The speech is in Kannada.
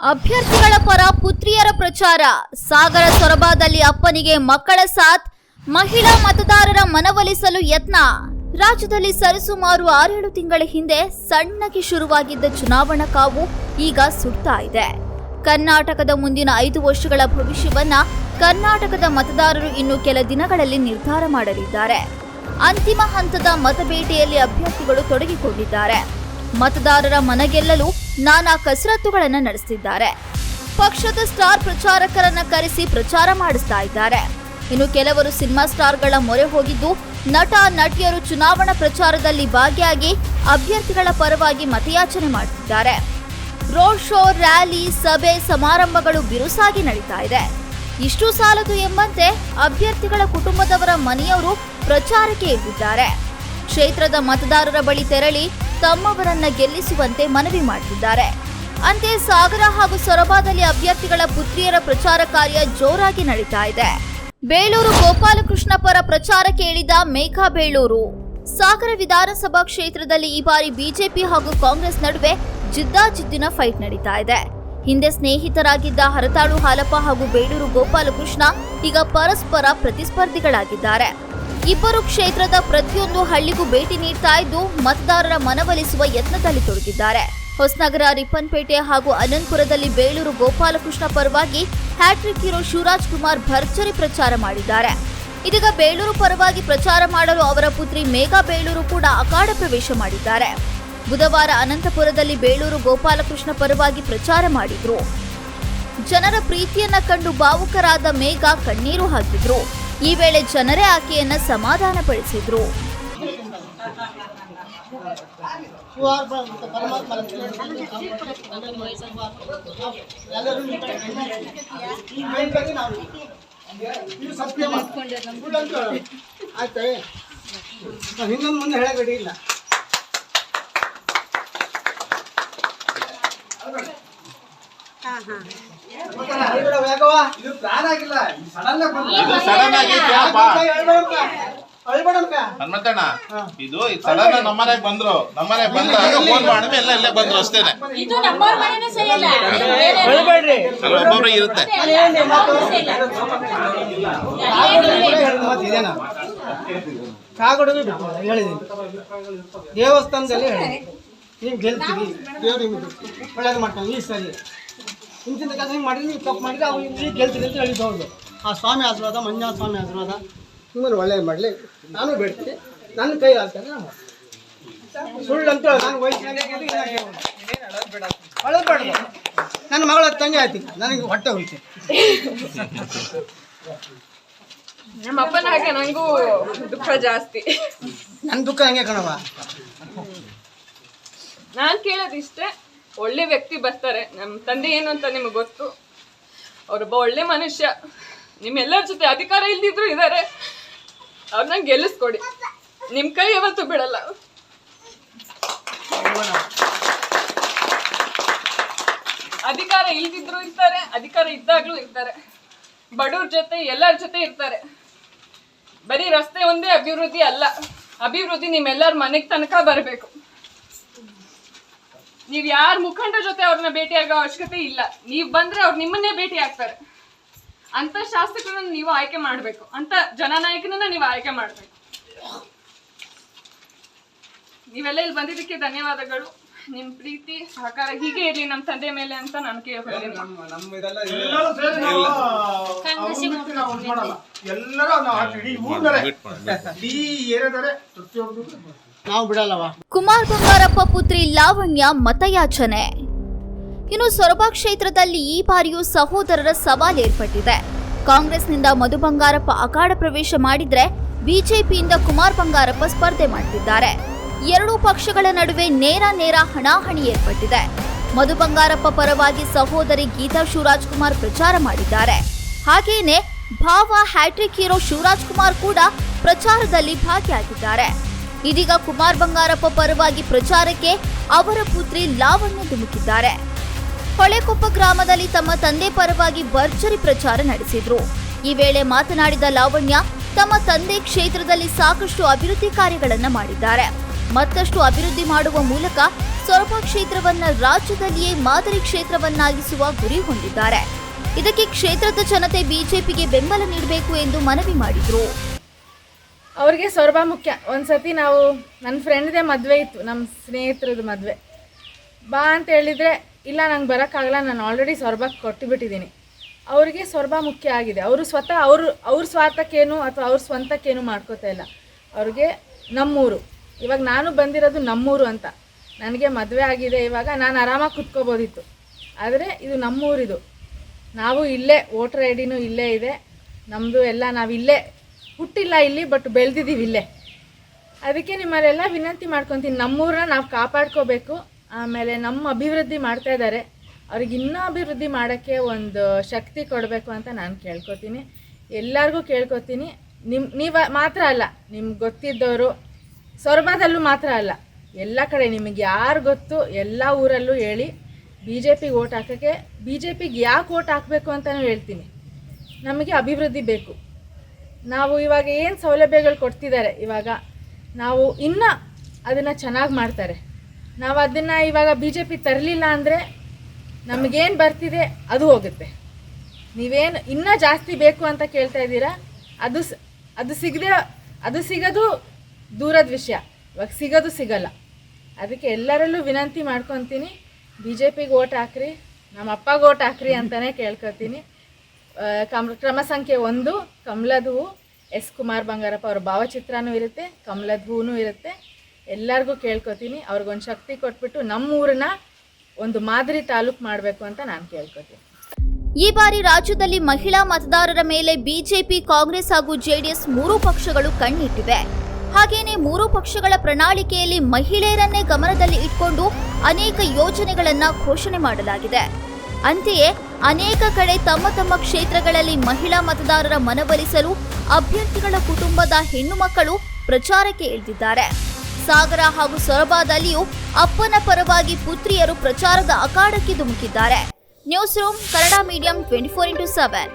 ಅಭ್ಯರ್ಥಿಗಳ ಪರ ಪುತ್ರಿಯರ ಪ್ರಚಾರ. ಸಾಗರ ಸೊರಬಾದಲ್ಲಿ ಅಪ್ಪನಿಗೆ ಮಕ್ಕಳ ಸಾಥ್, ಮಹಿಳಾ ಮತದಾರರ ಮನವೊಲಿಸಲು ಯತ್ನ. ರಾಜ್ಯದಲ್ಲಿ ಸರಿಸುಮಾರು ಆರೇಳು ತಿಂಗಳ ಹಿಂದೆ ಸಣ್ಣಗೆ ಶುರುವಾಗಿದ್ದ ಚುನಾವಣಾ ಕಾವು ಈಗ ಸುಡ್ತಾ ಇದೆ. ಕರ್ನಾಟಕದ ಮುಂದಿನ ಐದು ವರ್ಷಗಳ ಭವಿಷ್ಯವನ್ನ ಕರ್ನಾಟಕದ ಮತದಾರರು ಇನ್ನು ಕೆಲ ದಿನಗಳಲ್ಲಿ ನಿರ್ಧಾರ ಮಾಡಲಿದ್ದಾರೆ. ಅಂತಿಮ ಹಂತದ ಮತಬೇಟೆಯಲ್ಲಿ ಅಭ್ಯರ್ಥಿಗಳು ತೊಡಗಿಕೊಂಡಿದ್ದಾರೆ. ಮತದಾರರ ಮನಗೆಲ್ಲಲು ನಾನಾ ಕಸರತ್ತುಗಳನ್ನು ನಡೆಸುತ್ತಿದ್ದಾರೆ ಪಕ್ಷದ ಸ್ಟಾರ್ ಪ್ರಚಾರಕರನ್ನ ಕರೆಸಿ ಪ್ರಚಾರ ಮಾಡಿಸ್ತಾ ಇದ್ದಾರೆ. ಇನ್ನು ಕೆಲವರು ಸಿನಿಮಾ ಸ್ಟಾರ್ಗಳ ಮೊರೆ ಹೋಗಿದ್ದು, ನಟ, ನಟಿಯರು ಚುನಾವಣಾ ಪ್ರಚಾರದಲ್ಲಿ ಭಾಗಿಯಾಗಿ ಅಭ್ಯರ್ಥಿಗಳ ಪರವಾಗಿ ಮತಯಾಚನೆ ಮಾಡುತ್ತಿದ್ದಾರೆ ರೋಡ್ ಶೋ, ರ್ಯಾಲಿ, ಸಭೆ, ಸಮಾರಂಭಗಳು ಬಿರುಸಾಗಿ ನಡೀತಾ ಇದೆ. ಇಷ್ಟು ಸಾಲದು ಎಂಬಂತೆ ಅಭ್ಯರ್ಥಿಗಳ ಕುಟುಂಬದವರ ಮನೆಯವರು ಪ್ರಚಾರಕ್ಕೆ ಎದ್ದಿದ್ದಾರೆ ಕ್ಷೇತ್ರದ ಮತದಾರರ ಬಳಿ ತೆರಳಿ ತಮ್ಮವರನ್ನ ಗೆಲ್ಲಿಸುವಂತೆ ಮನವಿ ಮಾಡುತ್ತಿದ್ದಾರೆ ಅಂತೆ ಸಾಗರ ಹಾಗೂ ಸೊರಬಾದಲ್ಲಿ ಅಭ್ಯರ್ಥಿಗಳ ಪುತ್ರಿಯರ ಪ್ರಚಾರ ಕಾರ್ಯ ಜೋರಾಗಿ ನಡೀತಾ ಇದೆ. ಬೇಳೂರು ಗೋಪಾಲಕೃಷ್ಣ ಪರ ಪ್ರಚಾರ ಕೇಳಿದ ಮೇಘಾ ಬೇಳೂರು ಸಾಗರ ವಿಧಾನಸಭಾ ಕ್ಷೇತ್ರದಲ್ಲಿ ಈ ಬಾರಿ ಬಿಜೆಪಿ ಹಾಗೂ ಕಾಂಗ್ರೆಸ್ ನಡುವೆ ಜಿದ್ದಾಜಿದ್ದಿನ ಫೈಟ್ ನಡೀತಾ ಇದೆ. ಹಿಂದೆ ಸ್ನೇಹಿತರಾಗಿದ್ದ ಹರತಾಳು ಹಾಲಪ್ಪ ಹಾಗೂ ಬೇಳೂರು ಗೋಪಾಲಕೃಷ್ಣ ಈಗ ಪರಸ್ಪರ ಪ್ರತಿಸ್ಪರ್ಧಿಗಳಾಗಿದ್ದಾರೆ. ಇಬ್ಬರು ಕ್ಷೇತ್ರದ ಪ್ರತಿಯೊಂದು ಹಳ್ಳಿಗೂ ಭೇಟಿ ನೀಡ್ತಾ ಇದ್ದು ಮತದಾರರ ಮನವೊಲಿಸುವ ಯತ್ನದಲ್ಲಿ ತೊಡಗಿದ್ದಾರೆ. ಹೊಸನಗರ, ರಿಪ್ಪನ್ಪೇಟೆ ಹಾಗೂ ಅನಂತಪುರದಲ್ಲಿ ಬೇಳೂರು ಗೋಪಾಲಕೃಷ್ಣ ಪರವಾಗಿ ಹ್ಯಾಟ್ರಿಕ್ ಹೀರೋ ಶಿವರಾಜ್ ಕುಮಾರ್ ಭರ್ಜರಿ ಪ್ರಚಾರ ಮಾಡಿದ್ದಾರೆ. ಇದೀಗ ಬೇಳೂರು ಪರವಾಗಿ ಪ್ರಚಾರ ಮಾಡಲು ಅವರ ಪುತ್ರಿ ಮೇಘಾ ಬೇಳೂರು ಕೂಡ ಅಖಾಡ ಪ್ರವೇಶ ಮಾಡಿದ್ದಾರೆ. ಬುಧವಾರ ಅನಂತಪುರದಲ್ಲಿ ಬೇಳೂರು ಗೋಪಾಲಕೃಷ್ಣ ಪರವಾಗಿ ಪ್ರಚಾರ ಮಾಡಿದ್ರು. ಜನರ ಪ್ರೀತಿಯನ್ನ ಕಂಡು ಭಾವುಕರಾದ ಮೇಘಾ ಕಣ್ಣೀರು ಹಾಕಿದ್ರು. ಈ ವೇಳೆ ಜನರೇ ಆಕೆಯನ್ನ ಸಮಾಧಾನಪಡಿಸಿದ್ರು ಮುಂದೆ ಹೇಳ್ಬೇಡ ವೇಗವ. ಇದು ಪ್ಲಾನ್ ಆಗಿಲ್ಲ ಸಡನ್. ಸಡನ್ ಆಗಿ ಕ್ಯಾಪ ಹೇಳ್ಬೇಡಂಕ. ಹೇಳ್ಬೇಡಂಕ. ಹನುಮಂತಣ್ಣ ಇದು ಸಡನ್ ನಮ್ಮನೆಗೆ ಬಂದ್ರು. ನಮ್ಮನೆಗೆ ಫೋನ್ ಮಾಡಿದ್ಮೇಲೆ ಎಲ್ಲ ಇಲ್ಲೇ ಬಂದ್ರು ಅಷ್ಟೇನೆ. ಇದು ನಮ್ಮವ್ರ ಮನೆನೂ ಸರಿ ಇಲ್ಲ. ಹೇಳ್ಬೇಡ್ರಿ ಒಬ್ಬೊಬ್ರು ಇರುತ್ತೆ. ನಾನು ಹೇಳಿದೆ ಮಾತು. ಕಾಗಡದು ಕೂಡ ಹೇಳಿದ ಮಾತು ಇದೇನಾ? ಕಾಗಡದು ಬಿಟ್ಟು ಹೇಳಿದ್ದೀನಿ. ದೇವಸ್ಥಾನದಲ್ಲಿ ಹೇಳಿ ನೀವು ಗೆಲ್ತೀವಿ. ದೇವ್ರಿಗೆ ಒಳ್ಳೇದು ಮಾಡ್ತಾನೆ ಈ ಸರಿ. ಇಂತಿಂತ ಕೆಲಸ ಹಿಂಗೆ ಮಾಡಿದ್ರೆ ನೀವು ತಪ್ಪು ಮಾಡಿದ್ರೆ ಅವ್ರು ಇಲ್ಲಿ ಗೆಲ್ತೀರಿ ಅಂತ ಹೇಳಿದ್ದು ಆ ಸ್ವಾಮಿ ಆಶೀರ್ವಾದ ಮಂಜಾ ಸ್ವಾಮಿ ಆಶೀರ್ವಾದ. ನಿಮ್ಮನ್ನು ಒಳ್ಳೇದು ಮಾಡಲಿ. ನಾನು ಬೇಡ್ತೀನಿ. ನನ್ನ ಕೈ ಆಗ್ತಾನೆ ನಾನು. ಸುಳ್ಳು ಅಂತ ನಾನು ವಯಸ್ಸಿನಾಗೆ ಅಳಬೇಡ ನನ್ನ ಮಗಳ ತಂಗಿ ಆಯ್ತು. ನನಗೆ ಹೊಟ್ಟೆ ಹೋಯ್ತು ನಮ್ಮ ಅಪ್ಪನ ಹಾಗೆ ನನಗೂ ದುಃಖ ಜಾಸ್ತಿ. ನನ್ನ ದುಃಖ ಹಂಗೆ ಕಣವ ನಾನು ಕೇಳೋದಿಷ್ಟೇ. ಒಳ್ಳೆ ವ್ಯಕ್ತಿ ಬರ್ತಾರೆ. ನಮ್ಮ ತಂದೆ ಏನು ಅಂತ ನಿಮಗೆ ಗೊತ್ತು? ಅವರೊಬ್ಬ ಒಳ್ಳೆ ಮನುಷ್ಯ. ನಿಮ್ಮೆಲ್ಲರ ಜೊತೆ ಅಧಿಕಾರ ಇಲ್ದಿದ್ರು ಇದ್ದಾರೆ ಅವ್ರನ್ನ ಗೆಲ್ಲಿಸ್ಕೊಡಿ. ನಿಮ್ಮ ಕೈ ಯಾವತ್ತೂ ಬಿಡಲ್ಲ. ಅಧಿಕಾರ ಇಲ್ದಿದ್ರು ಇರ್ತಾರೆ, ಅಧಿಕಾರ ಇದ್ದಾಗ್ಲೂ ಇರ್ತಾರೆ. ಬಡವ್ರ ಜೊತೆ, ಎಲ್ಲರ ಜೊತೆ ಇರ್ತಾರೆ. ಬರೀ ರಸ್ತೆ ಒಂದೇ ಅಭಿವೃದ್ಧಿ ಅಲ್ಲ. ಅಭಿವೃದ್ಧಿ ನಿಮ್ಮೆಲ್ಲರ ಮನೆಗೆ ತನಕ ಬರಬೇಕು. ನೀವ್ ಯಾರ ಮುಖಂಡ ಜೊತೆ ಅವ್ರನ್ನ ಭೇಟಿಯಾಗೋ ಅವಶ್ಯಕತೆ ಇಲ್ಲ. ನೀವ್ ಬಂದ್ರೆ ಅವ್ರು ನಿಮ್ಮನ್ನೇ ಭೇಟಿ ಆಗ್ತಾರೆ. ಅಂತ ಶಾಸಕರನ್ನ ನೀವು ಆಯ್ಕೆ ಮಾಡ್ಬೇಕು. ಅಂತ ಜನನಾಯಕನನ್ನ ನೀವು ಆಯ್ಕೆ ಮಾಡ್ಬೇಕು. ನೀವೆಲ್ಲ ಇಲ್ಲಿ ಬಂದಿದ್ದಕ್ಕೆ ಧನ್ಯವಾದಗಳು. ನಿಮ್ ಪ್ರೀತಿ ಸಹಕಾರ ಹೀಗೆ ಇರ್ಲಿ ನಮ್ ತಂದೆ ಮೇಲೆ ಅಂತ ನಾನು ಕೇಳ್ಕೊಳ್ತೀನಿ. ನಮ್ಮ ಇದೆಲ್ಲ ಎಲ್ಲರೂ ಸೇರಿ ನಾವು ಬಿಡಲ್ಲವ? ಕುಮಾರ್ ಬಂಗಾರಪ್ಪ ಪುತ್ರಿ ಲಾವಣ್ಯ ಮತಯಾಚನೆ. ಇನ್ನು ಸೊರಬ ಕ್ಷೇತ್ರದಲ್ಲಿ ಈ ಬಾರಿಯೂ ಸಹೋದರರ ಸವಾಲ್ ಏರ್ಪಟ್ಟಿದೆ. ಕಾಂಗ್ರೆಸ್ನಿಂದ ಮಧು ಬಂಗಾರಪ್ಪ ಅಖಾಡ ಪ್ರವೇಶ ಮಾಡಿದ್ರೆ ಬಿಜೆಪಿಯಿಂದ ಕುಮಾರ್ ಬಂಗಾರಪ್ಪ ಸ್ಪರ್ಧೆ ಮಾಡ್ತಿದ್ದಾರೆ. ಎರಡೂ ಪಕ್ಷಗಳ ನಡುವೆ ನೇರ ನೇರ ಹಣಾಹಣಿ ಏರ್ಪಟ್ಟಿದೆ. ಮಧು ಬಂಗಾರಪ್ಪ ಪರವಾಗಿ ಸಹೋದರಿ ಗೀತಾ ಶಿವರಾಜ್ ಕುಮಾರ್ ಪ್ರಚಾರ ಮಾಡಿದ್ದಾರೆ. ಹಾಗೆಯೇ ಭಾವ ಹ್ಯಾಟ್ರಿಕ್ ಹೀರೋ ಶಿವರಾಜ್ ಕುಮಾರ್ ಕೂಡ ಪ್ರಚಾರದಲ್ಲಿ ಭಾಗಿಯಾಗಿದ್ದಾರೆ. ಇದೀಗ ಕುಮಾರ್ ಬಂಗಾರಪ್ಪ ಪರವಾಗಿ ಪ್ರಚಾರಕ್ಕೆ ಅವರ ಪುತ್ರಿ ಲಾವಣ್ಯ ಧುಮುಕಿದ್ದಾರೆ. ಹೊಳೆಕೊಪ್ಪ ಗ್ರಾಮದಲ್ಲಿ ತಮ್ಮ ತಂದೆ ಪರವಾಗಿ ಭರ್ಜರಿ ಪ್ರಚಾರ ನಡೆಸಿದ್ರು. ಈ ವೇಳೆ ಮಾತನಾಡಿದ ಲಾವಣ್ಯ, ತಮ್ಮ ತಂದೆ ಕ್ಷೇತ್ರದಲ್ಲಿ ಸಾಕಷ್ಟು ಅಭಿವೃದ್ಧಿ ಕಾರ್ಯಗಳನ್ನು ಮಾಡಿದ್ದಾರೆ. ಮತ್ತಷ್ಟು ಅಭಿವೃದ್ಧಿ ಮಾಡುವ ಮೂಲಕ ಸೊರಬ ಕ್ಷೇತ್ರವನ್ನ ರಾಜ್ಯದಲ್ಲಿಯೇ ಮಾದರಿ ಕ್ಷೇತ್ರವನ್ನಾಗಿಸುವ ಗುರಿ ಹೊಂದಿದ್ದಾರೆ. ಇದಕ್ಕೆ ಕ್ಷೇತ್ರದ ಜನತೆ ಬಿಜೆಪಿಗೆ ಬೆಂಬಲ ನೀಡಬೇಕು ಎಂದು ಮನವಿ ಮಾಡಿದರು. ಅವ್ರಿಗೆ ಸೊರಬ ಮುಖ್ಯ. ಒಂದ್ಸತಿ ನಾವು ನನ್ನ ಫ್ರೆಂಡ್ದೇ ಮದುವೆ ಇತ್ತು ನಮ್ಮ ಸ್ನೇಹಿತರದ್ದು ಮದುವೆ. ಬಾ ಅಂತ ಹೇಳಿದರೆ, ಇಲ್ಲ, ನಂಗೆ ಬರೋಕ್ಕಾಗಲ್ಲ, ನಾನು ಆಲ್ರೆಡಿ ಸೊರಬಕ್ಕೆ ಕೊಟ್ಟುಬಿಟ್ಟಿದ್ದೀನಿ ಅವರಿಗೆ ಸೊರಬ ಮುಖ್ಯ ಆಗಿದೆ. ಅವರು ಸ್ವತಃ ಅವರು, ಅವ್ರ ಸ್ವಾರ್ಥಕ್ಕೇನು ಅಥವಾ ಅವ್ರ ಸ್ವಂತಕ್ಕೇನು ಮಾಡ್ಕೋತಾ ಇಲ್ಲ. ಅವ್ರಿಗೆ ನಮ್ಮೂರು. ಇವಾಗ ನಾನು ಬಂದಿರೋದು ನಮ್ಮೂರು ಅಂತ. ನನಗೆ ಮದುವೆ ಆಗಿದೆ ಇವಾಗ, ನಾನು ಆರಾಮಾಗಿ ಕುತ್ಕೋಬೋದಿತ್ತು. ಆದರೆ ಇದು ನಮ್ಮೂರಿದು. ನಾವು ಇಲ್ಲೇ, ವೋಟರ್ ಐ ಡಿನೂ ಇಲ್ಲೇ ಇದೆ. ನಮ್ಮದು ಎಲ್ಲ ನಾವಿಲ್ಲೇ ಹುಟ್ಟಿಲ್ಲ ಇಲ್ಲಿ ಬಟ್ ಬೆಳೆದಿದ್ದೀವಿ ಇಲ್ಲೇ. ಅದಕ್ಕೆ ನಿಮ್ಮಲ್ಲೆಲ್ಲ ವಿನಂತಿ ಮಾಡ್ಕೊತೀನಿ. ನಮ್ಮೂರನ್ನ ನಾವು ಕಾಪಾಡ್ಕೋಬೇಕು. ಆಮೇಲೆ ನಮ್ಮ ಅಭಿವೃದ್ಧಿ ಮಾಡ್ತಾ ಇದ್ದಾರೆ. ಅವ್ರಿಗೆ ಇನ್ನೂ ಅಭಿವೃದ್ಧಿ ಮಾಡೋಕ್ಕೆ ಒಂದು ಶಕ್ತಿ ಕೊಡಬೇಕು ಅಂತ ನಾನು ಕೇಳ್ಕೊತೀನಿ. ಎಲ್ಲರಿಗೂ ಕೇಳ್ಕೊತೀನಿ. ನಿಮ್ಮ ನೀವು ಮಾತ್ರ ಅಲ್ಲ, ನಿಮ್ಗೆ ಗೊತ್ತಿದ್ದವರು ಸೊರಬದಲ್ಲೂ ಮಾತ್ರ ಅಲ್ಲ. ಎಲ್ಲ ಕಡೆ ನಿಮಗೆ ಯಾರು ಗೊತ್ತು, ಎಲ್ಲ ಊರಲ್ಲೂ ಹೇಳಿ. ಬಿ ಜೆ ಪಿಗೆ ಓಟ್ ಹಾಕೋಕ್ಕೆ ಬಿ ಜೆ ಪಿಗೆ ಯಾಕೆ ಓಟ್ ಹಾಕಬೇಕು ಅಂತಲೂ ಹೇಳ್ತೀನಿ. ನಮಗೆ ಅಭಿವೃದ್ಧಿ ಬೇಕು. ನಾವು ಇವಾಗ ಏನು ಸೌಲಭ್ಯಗಳು ಕೊಡ್ತಿದ್ದಾರೆ, ಇವಾಗ ನಾವು ಇನ್ನೂ ಅದನ್ನು ಚೆನ್ನಾಗಿ ಮಾಡ್ತಾರೆ. ನಾವು ಅದನ್ನು ಇವಾಗ ಬಿ ಜೆ ಪಿ ತರಲಿಲ್ಲ ಅಂದರೆ ನಮಗೇನು ಬರ್ತಿದೆ ಅದು ಹೋಗುತ್ತೆ. ನೀವೇನು ಇನ್ನೂ ಜಾಸ್ತಿ ಬೇಕು ಅಂತ ಕೇಳ್ತಾ ಇದ್ದೀರಾ, ಅದು ಅದು ಸಿಗದೆ, ಅದು ಸಿಗೋದು ದೂರದ ವಿಷಯ. ಇವಾಗ ಸಿಗೋದು ಸಿಗಲ್ಲ. ಅದಕ್ಕೆ ಎಲ್ಲರಲ್ಲೂ ವಿನಂತಿ ಮಾಡ್ಕೊತೀನಿ ಬಿ ಜೆ ಪಿಗೆ ಓಟ್ ಹಾಕ್ರಿ ನಮ್ಮ ಅಪ್ಪಗೆ ಓಟ್ ಹಾಕ್ರಿ ಅಂತಲೇ ಕೇಳ್ಕೊತೀನಿ ಕಮ್ ಕ್ರಮ ಸಂಖ್ಯೆ ಒಂದು, ಕಮಲದ ಹೂವು ಎಸ್ ಕುಮಾರ್ ಬಂಗಾರಪ್ಪ ಅವ್ರ ಭಾವಚಿತ್ರನೂ ಇರುತ್ತೆ, ಕಮಲದ ಇರುತ್ತೆ. ಎಲ್ಲರಿಗೂ ಕೇಳ್ಕೊತೀನಿ ಅವ್ರಿಗೊಂದು ಶಕ್ತಿ ಕೊಟ್ಬಿಟ್ಟು ನಮ್ಮ ಊರನ್ನ ಒಂದು ಮಾದರಿ ತಾಲೂಕು ಮಾಡಬೇಕು ಅಂತ ನಾನು ಕೇಳ್ಕೊತೀನಿ. ಈ ಬಾರಿ ರಾಜ್ಯದಲ್ಲಿ ಮಹಿಳಾ ಮತದಾರರ ಮೇಲೆ ಬಿಜೆಪಿ, ಕಾಂಗ್ರೆಸ್ ಹಾಗೂ ಜೆಡಿಎಸ್ ಮೂರೂ ಪಕ್ಷಗಳು ಕಣ್ಣಿಟ್ಟಿವೆ. ಹಾಗೇನೆ ಮೂರೂ ಪಕ್ಷಗಳ ಪ್ರಣಾಳಿಕೆಯಲ್ಲಿ ಮಹಿಳೆಯರನ್ನೇ ಗಮನದಲ್ಲಿ ಇಟ್ಕೊಂಡು ಅನೇಕ ಯೋಜನೆಗಳನ್ನ ಘೋಷಣೆ ಮಾಡಲಾಗಿದೆ. ಅಂತೆಯೇ ಅನೇಕ ಕಡೆ ತಮ್ಮ ತಮ್ಮ ಕ್ಷೇತ್ರಗಳಲ್ಲಿ ಮಹಿಳಾ ಮತದಾರರ ಮನವೊಲಿಸಲು ಅಭ್ಯರ್ಥಿಗಳ ಕುಟುಂಬದ ಹೆಣ್ಣು ಮಕ್ಕಳು ಪ್ರಚಾರಕ್ಕೆ ಇಳಿದಿದ್ದಾರೆ. ಸಾಗರ ಹಾಗೂ ಸೊರಬಾದಲ್ಲಿಯೂ ಅಪ್ಪನ ಪರವಾಗಿ ಪುತ್ರಿಯರು ಪ್ರಚಾರದ ಅಖಾಡಕ್ಕೆ ಧುಮುಕಿದ್ದಾರೆ. News room, Kannada medium twenty four into seven.